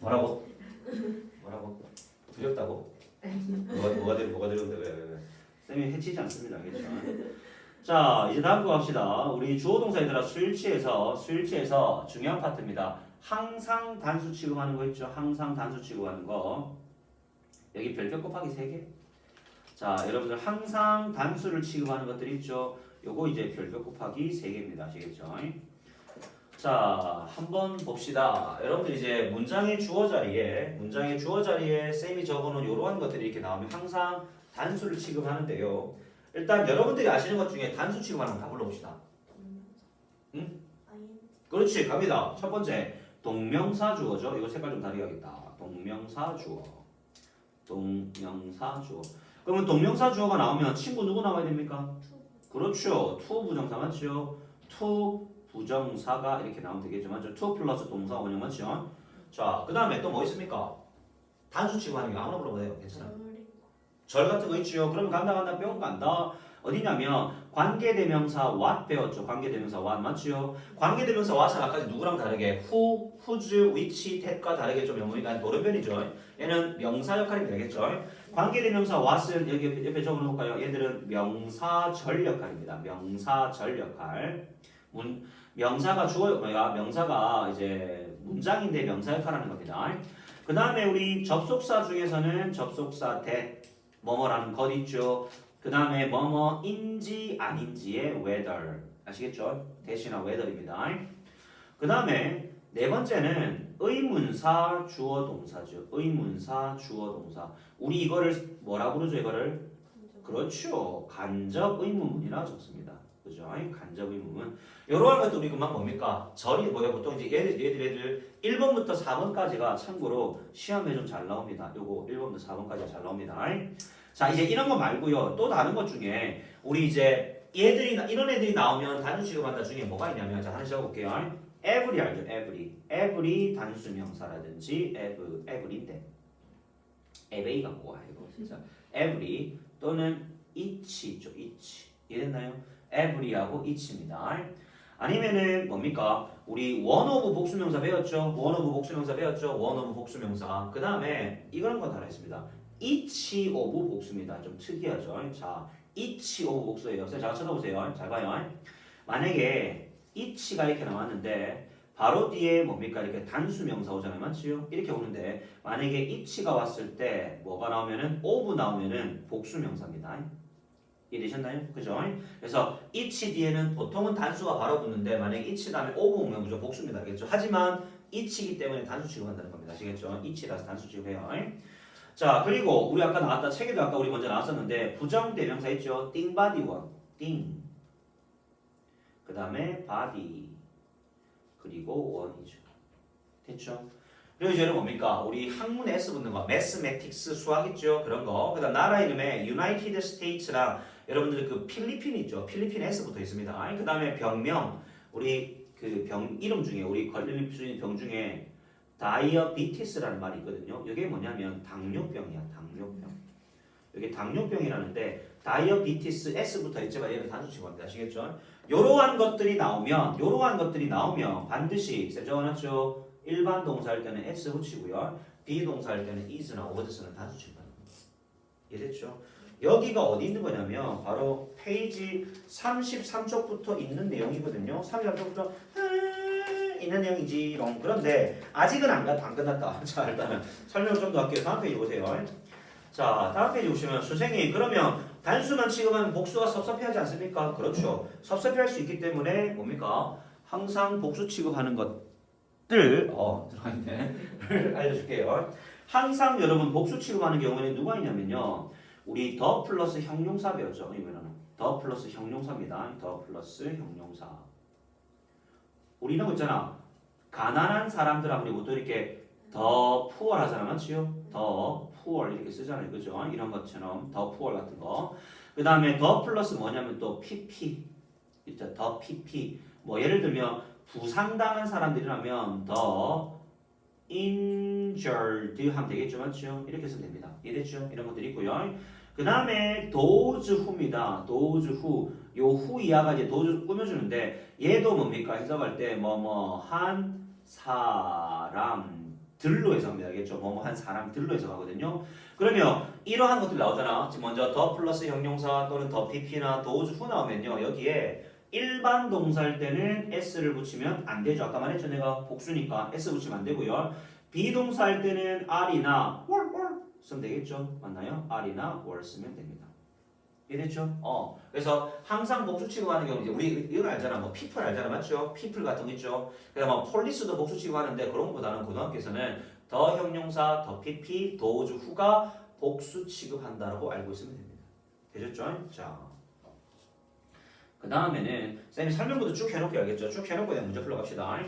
뭐라고? 뭐라고? 두렵다고? 뭐가 뭐가 되려 뭐가 되려는데 왜? 쌤이 해치지 않습니다, 알겠죠? 자, 이제 다음 거 갑시다. 우리 주어 동사 얘들아 수일치에서 수일치에서 중요한 파트입니다. 항상 단수 취급하는 거 있죠? 항상 단수 취급하는 거. 여기 별표 곱하기 3개. 자, 여러분들 항상 단수를 취급하는 것들 있죠? 요거 이제 별표 곱하기 3개입니다. 아시겠죠? 자, 한번 봅시다. 여러분들 이제 문장의 주어 자리에 문장의 주어 자리에 쌤이 적어놓은 이러한 것들이 이렇게 나오면 항상 단수를 취급하는데요. 일단 여러분들이 아시는 것 중에 단수 취급하는 거 다 불러봅시다. 응? 그렇지, 갑니다. 첫 번째 동명사 주어죠. 이거 색깔 좀 다르게 하겠다. 동명사 주어. 동명사 주어. 그러면 동명사 주어가 나오면 친구 누구 나와야 됩니까? 그렇죠. 투 부정사 맞죠? 투 부정사가 이렇게 나오면 되겠죠. 맞죠? 투 플러스 동사 원형 맞죠? 자, 그 다음에 또 뭐 있습니까? 단수 취급하는 게 아무나 돼요. 괜찮아. 절 같은 거 있죠. 그러면 간다 간다 뿅 간다. 어디냐면 관계대명사 what 배웠죠. 관계대명사 what 맞죠? 관계대명사 what은 아까 누구랑 다르게 who, whose, which, that과 다르게 좀 영문이가 도련변이죠. 얘는 명사 역할이 되겠죠. 관계대명사 what은 여기 옆에 적어놓을까요? 얘들은 명사절 역할입니다. 명사절 역할. 문, 명사가 주어 뭐야? 명사가 이제 문장인데 명사 역할하는 겁니다. 그 다음에 우리 접속사 중에서는 접속사 that 뭐뭐라는 것 있죠. 그 다음에 뭐뭐인지 아닌지의 whether 아시겠죠? 대신한 whether입니다. 그 다음에 네 번째는 의문사 주어 동사죠. 의문사 주어 동사. 우리 이거를 뭐라 부르죠? 이거를 그렇죠. 간접 의문문이라 적습니다. 그죠? 간접 의문문. 이러한 우리 금방 뭡니까? 절이 뭐야? 보통 이제 얘들 얘들 얘들 1번부터 4번까지가 참고로 시험에 좀 잘 나옵니다. 요거 1번부터 4번까지 잘 나옵니다. 자 이제 이런 거 말고요 또 다른 것 중에 우리 이제 얘들이 이런 애들이 나오면 단수 취급한다 중에 뭐가 있냐면 자 하나씩 적어볼게요 every 알죠 every every 단수 명사라든지 ev every인데 every 갖고 와 이거 진짜 every 또는 each 있죠 each 이해됐나요 every하고 each입니다 아니면은 뭡니까 우리 one of 복수명사 배웠죠 one of 복수명사 배웠죠 one of 복수명사 그 다음에 이런 거 하나 있습니다 each of 복수입니다. 좀 특이하죠. 자, each of 복수예요. 잘 쳐다보세요. 잘 봐요. 만약에 each가 이렇게 나왔는데 바로 뒤에 뭡니까? 이렇게 단수 명사 오잖아요. 맞지요? 이렇게 오는데 만약에 each가 왔을 때 뭐가 나오면은 of 나오면은 복수 명사입니다. 이해되셨나요? 그죠? 그래서 each 뒤에는 보통은 단수가 바로 붙는데 만약에 each 다음에 of 오면 무조건 복수입니다. 알겠죠? 하지만 each이기 때문에 단수 취급한다는 겁니다. 아시겠죠? each라서 단수 취급해요. 자 그리고 우리 아까 나왔다 책에도 아까 우리 먼저 나왔었는데 부정대명사 있죠 띵바디와 띵그 다음에 바디 그리고 원이죠 됐죠 그리고 이제는 뭡니까 우리 학문에 S 붙는 거 매스매틱스 수학 있죠 그런 거 그 다음 나라 이름에 유나이티드 스테이츠랑 여러분들 그 필리핀 있죠 필리핀 S 붙어 있습니다 그 다음에 병명 우리 그 병 이름 중에 우리 걸릴 수 있는 병 중에 다이어비티스라는 말이 있거든요. 이게 뭐냐면 당뇨병이야, 당뇨병. 이게 당뇨병이라는데 다이어비티스 S부터 있지만 얘는 단수 취급합니다. 아시겠죠? 이러한 것들이 나오면 이러한 것들이 나오면 반드시 적어놨죠. 일반 동사 할 때는 S 붙이고요. 비동사 할 때는 is나 was는 단수 취급하는 겁니다. 이해됐죠? 여기가 어디 있는 거냐면 바로 페이지 33쪽부터 있는 내용이거든요. 33쪽부터 있는 내용이지롱. 그런데 아직은 안, 안 끝났다. 자 일단은 설명을 좀 더 할게요. 다음 페이지 보세요. 자 다음 페이지 보시면 선생님 그러면 단수만 취급하면 복수가 섭섭해하지 않습니까? 그렇죠. 섭섭해할 수 있기 때문에 뭡니까? 항상 복수 취급하는 것들 어 들어있네. 알려줄게요. 항상 여러분 복수 취급하는 경우에는 누가 있냐면요. 우리 더 플러스 형용사 배웠죠. 이거는 더 플러스 형용사입니다. 더 플러스 형용사. 우리 이런 거 있잖아. 가난한 사람들하고 우리 보통 이렇게 더 푸얼 하잖아. 맞지요? 더 푸얼 이렇게 쓰잖아요. 그죠? 이런 것처럼 더 푸얼 같은 거. 그 다음에 더 플러스 뭐냐면 또 pp. 있죠? 더 pp. 뭐 예를 들면 부상당한 사람들이라면 더 injured 하면 되겠죠. 맞죠? 이렇게 쓰면 됩니다. 이해됐죠? 이런 것들이 있고요. 그 다음에 those who입니다. those who. 요후 이하가 이제 those 꾸며주는데 얘도 뭡니까? 해석할 때 뭐 뭐 한 사람들 들로 해석합니다. 알겠죠? 뭐 뭐 한 사람들로 해석하거든요. 그러면 이러한 것들 나오잖아. 지금 먼저 더 플러스 형용사 또는 더 pp나 도우즈 후 나오면요. 여기에 일반 동사일 때는 s를 붙이면 안 되죠. 아까 말했죠. 내가 복수니까 s 붙이면 안 되고요. 비동사일 때는 r이나 월, 월 쓰면 되겠죠. 맞나요? r이나 월 쓰면 됩니다. 이해됐죠? 어. 그래서 항상 복수 취급하는 경우 이제 우리 이거 알잖아. 뭐 people 알잖아. 맞죠? people 같은 거 있죠. 그다음 뭐 폴리스도 복수 취급하는데 그런 것보다는 고등학교에서는 더 형용사, 더 pp, 도우즈 후가 복수 취급한다라고 알고 있으면 됩니다. 되셨죠? 자. 그 다음에는 쌤이 설명부터 쭉 해놓고 알겠죠? 쭉 해놓고 그냥 문제 풀어갑시다.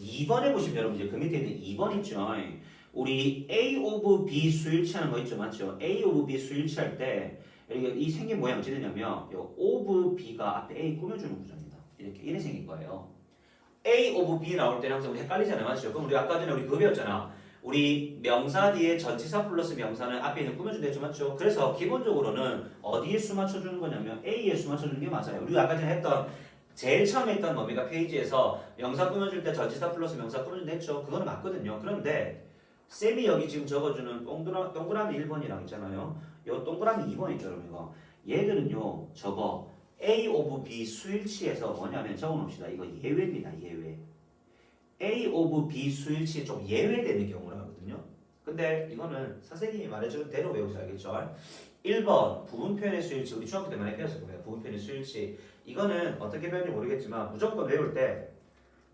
2번에 보시면 여러분 이제 그 밑에 있는 2번 있죠? 우리 A of B 수일치하는 거 있죠? 맞죠? A of B 수일치할 때 이 생긴 모양 어찌 되냐면 요 of B가 앞에 A 꾸며주는 구조입니다. 이렇게 이래 생긴 거예요. A of B 나올 때는 항상 우리 헷갈리잖아요. 맞죠? 그럼 우리 아까 전에 우리 그거 배웠잖아. 우리 명사 뒤에 전치사 플러스 명사는 앞에 있는 꾸며준다 했죠. 맞죠? 그래서 기본적으로는 어디에 수 맞춰주는 거냐면 A에 수 맞춰주는 게 맞아요. 우리가 아까 전에 했던 제일 처음에 했던 뭡니까 페이지에서 명사 꾸며줄 때 전치사 플러스 명사 꾸며준다 했죠. 그거는 맞거든요. 그런데 쌤이 여기 지금 적어주는 동그라, 동그라미 1번이랑 있잖아요. 요 동그라미 2번 있죠, 여러분 이거. 얘들은요, 저거 A of B 수일치에서 뭐냐면 적어놓읍시다. 이거 예외입니다, 예외. A of B 수일치에 좀 예외되는 경우라 하거든요. 근데 이거는 선생님이 말해주는 대로 외우셔야 알겠죠? 1번 부분 표현의 수일치 우리 중학교 때 많이 배웠을 겁니다. 부분 표현의 수일치 이거는 어떻게 배웠는지 모르겠지만 무조건 외울 때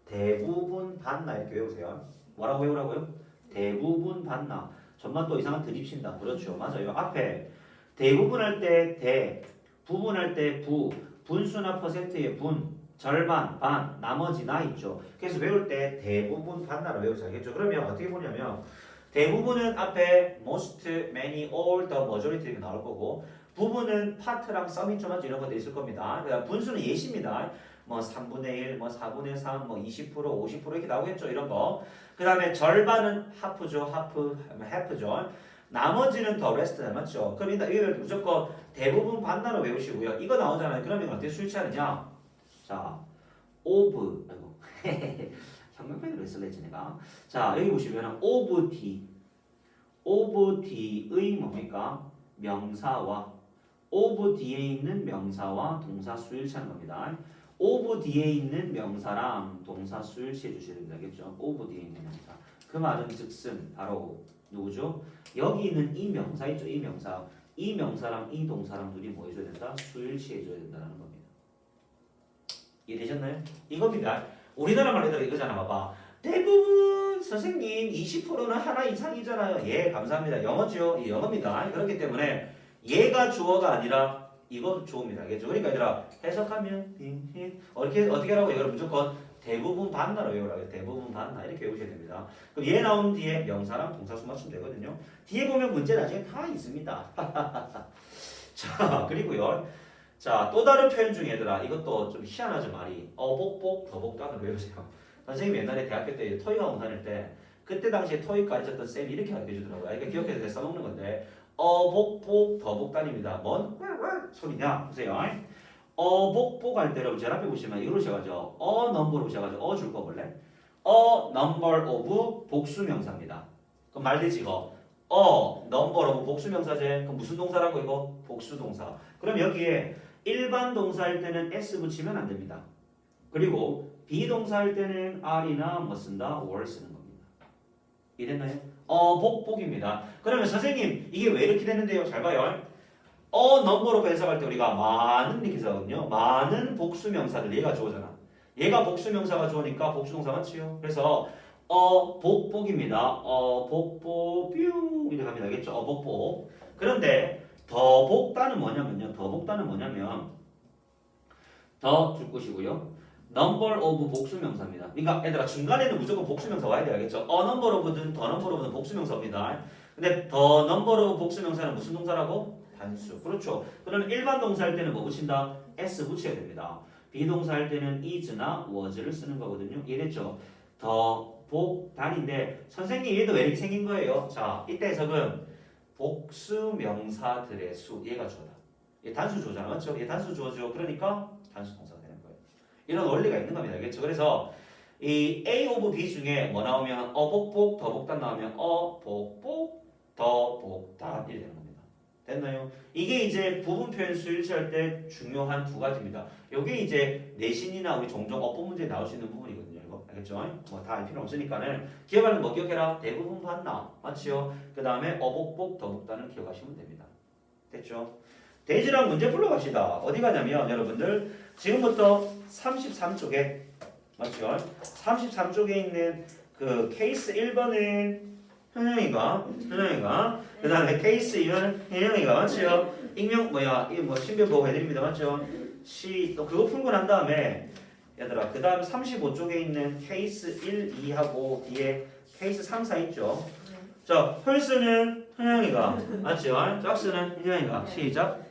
대부분 반나 이렇게 외우세요. 뭐라고 외우라고요? 대부분 반나. 전만 또 이상한 드립친다. 그렇죠. 맞아요. 앞에 대부분 할 때 대, 부분 할 때 부, 분수나 퍼센트의 분, 절반, 반, 나머지 나 있죠. 그래서 외울 때 대부분 반나로 외우셔야 알겠죠. 그러면 어떻게 보냐면 대부분은 앞에 most, many, all, the majority 이렇게 나올 거고 부분은 파트랑 썸이 좀 하죠. 이런 것도 있을 겁니다. 그다음 분수는 예시입니다. 뭐 3분의 1, 뭐 4분의 3, 뭐 20%, 50% 이렇게 나오겠죠. 이런 거. 그 다음에 절반은 하프죠. 하프, 해프죠. 나머지는 더 레스트다. 맞죠? 그럼 일단 이걸 무조건 대부분 반단어 외우시고요. 이거 나오잖아요. 그러면 어떻게 수일치하느냐? 자, 오브, 아이고. 형광펜으로 했을래지 내가. 자, 여기 보시면 오브 D. 오브 D의 뭡니까? 명사와 오브 D에 있는 명사와 동사 수일치하는 겁니다. 오브 뒤에 있는 명사랑 동사 수일치해 됩니다. 알겠죠? 오브 뒤에 있는 명사. 그 말은 즉슨 바로 누구죠? 여기 있는 이 명사 있죠? 이 명사. 이 명사랑 이 동사랑 둘이 뭐 해줘야 된다? 수일치해 줘야 된다는 겁니다. 이해되셨나요? 이겁니다. 우리나라 말로 이거잖아. 봐봐. 대부분 선생님 20%는 하나 이상이잖아요. 예, 감사합니다. 영어죠? 예, 영어입니다. 그렇기 때문에 얘가 주어가 아니라 이거 주어입니다. 알겠죠? 그러니까 얘들아 해석하면 힌, 어떻게 어떻게 하라고 이거를 무조건 대부분 반나로 외우라고 해요. 대부분 반나 이렇게 외우셔야 됩니다. 그럼 얘 나온 뒤에 명사랑 동사수 맞추면 되거든요. 뒤에 보면 문제 나중에 다 있습니다. 자 그리고요. 자 또 다른 표현 중에 얘들아 이것도 좀 희한하죠 말이 어복복 더복단을 외우세요. 선생님 옛날에 대학교 때 토익 학원 다닐 때 그때 당시에 토익 가르쳤던 쌤이 이렇게 가르쳐 주더라고요. 그러니까 기억해서 써먹는 건데 어복복 더복단입니다. 뭔 소리냐 보세요. 어복복 할 때로 제일 앞에 보시면 이러셔가지고 어 넘버로 보셔가지고 어줄 거 볼래? 어 number of 복수명사입니다. 그럼 말되지 이거 어 number of 복수명사제 그럼 무슨 동사라고 이거 복수동사. 그럼 여기에 일반 동사일 때는 s 붙이면 안 됩니다. 그리고 비동사일 때는 r이나 뭐 쓴다 were 쓰는 겁니다. 이해됐나요? 어 복 복입니다. 그러면 선생님 이게 왜 이렇게 되는데요? 잘 봐요. 어 넘버로 해석할 때 우리가 많은 이렇게 하거든요. 많은 복수 명사들 얘가 주어잖아. 얘가 복수 명사가 주어니까 복수 동사 맞지요? 그래서 어 복복입니다. 어 복복 뿅 이렇게 합니다. 알겠죠? 어 복복. 그런데 더 복단은 뭐냐면요. 더 복단은 뭐냐면 더 줄 것이고요. number of 복수 명사입니다. 그러니까 얘들아 중간에는 무조건 복수 명사 와야 돼 알겠죠? 어 number of든 더 number of든 복수 명사입니다. 근데 더 number of 복수 명사는 무슨 동사라고? 단수. 그렇죠. 그러면 일반 동사 할 때는 뭐 붙인다? s 붙여야 됩니다. 비동사 할 때는 is나 was를 쓰는 거거든요. 이해됐죠? 더 복단인데 선생님 얘도 왜 이렇게 생긴 거예요? 자, 이때 해석은 복수 명사들의 수 얘가 주어다. 얘 단수 주어잖아. 맞죠? 얘 단수 주어죠. 그러니까 단수 동사가 되는 거예요. 이런 원리가 있는 겁니다. 알겠죠? 그래서 이 A 오브 B 중에 뭐 나오면 어복복 더복단 나오면 어복복 더복단 이렇게 되는 겁니다. 됐나요? 이게 이제 부분 표현 수일치할 때 중요한 두 가지입니다. 요게 이제 내신이나 우리 종종 어법 문제에 나올 수 있는 부분이거든요. 이거 알겠죠? 뭐다 알 필요 없으니까는 기억하는 뭐 기억해라? 대부분 반나 맞지요? 그 다음에 어복복 더복단을 기억하시면 됩니다. 됐죠? 대지랑 문제 풀러 갑시다. 어디 가냐면 여러분들 지금부터 33쪽에 맞죠? 33쪽에 있는 그 케이스 1번은 현영이가 현영이가 그 다음에 케이스 2는 현영이가 맞죠? 익명 뭐야 이뭐 신변 보호 해드립니다 맞죠? 시 또 그거 풀고 난 다음에 얘들아 그 다음 35쪽에 있는 케이스 1, 2하고 뒤에 케이스 3, 4 있죠? 자 펄스는 현영이가 맞죠? 짝스는 현영이가 시작